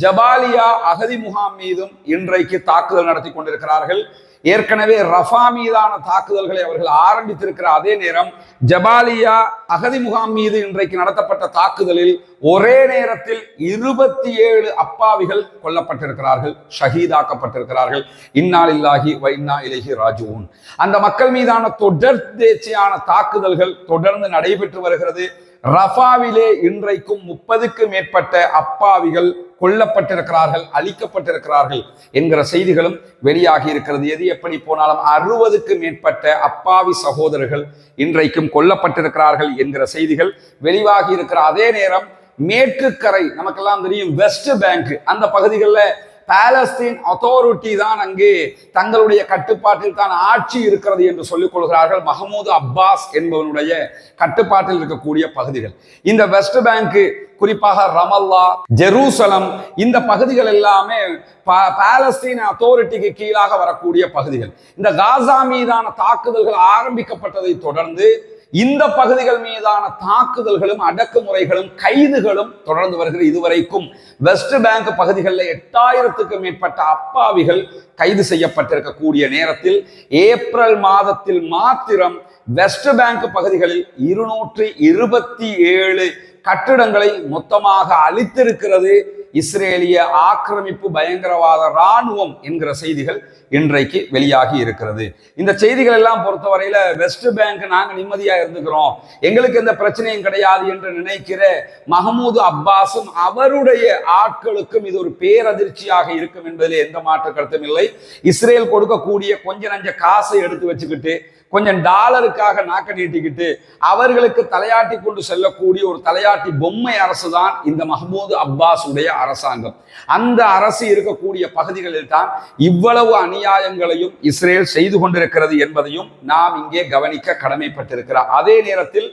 Jabalia அகதி முகாம் மீதும் இன்றைக்கு தாக்குதல் நடத்தி கொண்டிருக்கிறார்கள். ஏற்கனவே ரஃபா மீதான தாக்குதல்களை அவர்கள் ஆரம்பித்திருக்கிற அதே நேரம் ஜபாலியா அகதி முகாம் மீது இன்றைக்கு நடத்தப்பட்ட தாக்குதலில் ஒரே நேரத்தில் இருபத்தி ஏழு அப்பாவிகள் கொல்லப்பட்டிருக்கிறார்கள் ஷஹீதாக்கப்பட்டிருக்கிறார்கள். இன்னாலில்லாஹி வைன்னா இலகி ராஜுவூன் அந்த மக்கள் மீதான தொடர் தொடர்ந்தேர்ச்சியான தாக்குதல்கள் தொடர்ந்து நடைபெற்று வருகிறது. ரஃபாவிலே இன்றைக்கும் முப்பதுக்கு மேற்பட்ட அப்பாவிகள் கொல்லப்பட்டிருக்கிறார்கள் அழிக்கப்பட்டிருக்கிறார்கள் என்கிற செய்திகளும் வெளியாகி இருக்கிறது. எது எப்படி போனாலும் அறுபதுக்கு மேற்பட்ட அப்பாவி சகோதரர்கள் இன்றைக்கும் கொல்லப்பட்டிருக்கிறார்கள் என்கிற செய்திகள் வெளிவாகி இருக்கிற அதே நேரம் மேற்கு கரை நமக்கெல்லாம் தெரியும் வெஸ்ட் பேங்க் அந்த பகுதிகளில் பாலஸ்தீன் அத்தாரிட்டி தான் அங்கே தங்களுடைய கட்டுப்பாட்டில் தான் ஆட்சி இருக்கிறது என்று சொல்லிக் கொள்கிறார்கள். மஹமூது அப்பாஸ் என்பவனுடைய கட்டுப்பாட்டில் இருக்கக்கூடிய பகுதிகள். இந்த வெஸ்ட் பேங்க் குறிப்பாக ரமல்லா ஜெருசலம் இந்த பகுதிகள் எல்லாமே பா- பாலஸ்தீன் அத்தாரிட்டிக்கு கீழாக வரக்கூடிய பகுதிகள். இந்த காசா மீதான தாக்குதல்கள் ஆரம்பிக்கப்பட்டதை தொடர்ந்து இந்த பகுதிகள் மீதான தாக்குதல்களும் அடக்குமுறைகளும் கைதுகளும் தொடர்ந்து வருகிறது இதுவரைக்கும். வெஸ்ட் பேங்க் பகுதிகளில் எட்டாயிரத்துக்கு மேற்பட்ட அப்பாவிகள் கைது செய்யப்பட்டிருக்கக்கூடிய நேரத்தில் ஏப்ரல் மாதத்தில் மாத்திரம் வெஸ்ட் பேங்க் பகுதிகளில் இருநூற்றி இருபத்தி ஏழு கட்டிடங்களை மொத்தமாக அழித்திருக்கிறது. இஸ்ரேலிய ஆக்கிரமிப்பு பயங்கரவாத ராணுவம் என்கிற செய்திகள் இன்றைக்கு வெளியாகி இருக்கிறது. இந்த செய்திகள் எல்லாம் பொறுத்தவரையில வெஸ்ட் பேங்க் நாங்கள் நிம்மதியா இருந்துக்கிறோம். எங்களுக்கு எந்த பிரச்சனையும் கிடையாது என்று நினைக்கிற மஹமூது அப்பாஸும் அவருடைய ஆட்களுக்கும் இது ஒரு பேரதிர்ச்சியாக இருக்கும் என்பதில் எந்த மாற்று கருத்தும் இல்லை. இஸ்ரேல் கொடுக்கக்கூடிய கொஞ்ச நஞ்ச காசை எடுத்து வச்சுக்கிட்டு கொஞ்சம் டாலருக்காக நாக்க நீட்டிக்கிட்டு அவர்களுக்கு தலையாட்டி கொண்டு செல்லக்கூடிய ஒரு தலையாட்டி பொம்மை அரசு தான் இந்த மஹமூது அப்பாஸ் உடைய அரசாங்கம். அந்த அரசு இருக்கக்கூடிய பகுதிகளில் தான் இவ்வளவு அநியாயங்களையும் இஸ்ரேல் செய்து கொண்டிருக்கிறது என்பதையும் நாம் இங்கே கவனிக்க கடமைப்பட்டிருக்கிறார் அதே நேரத்தில்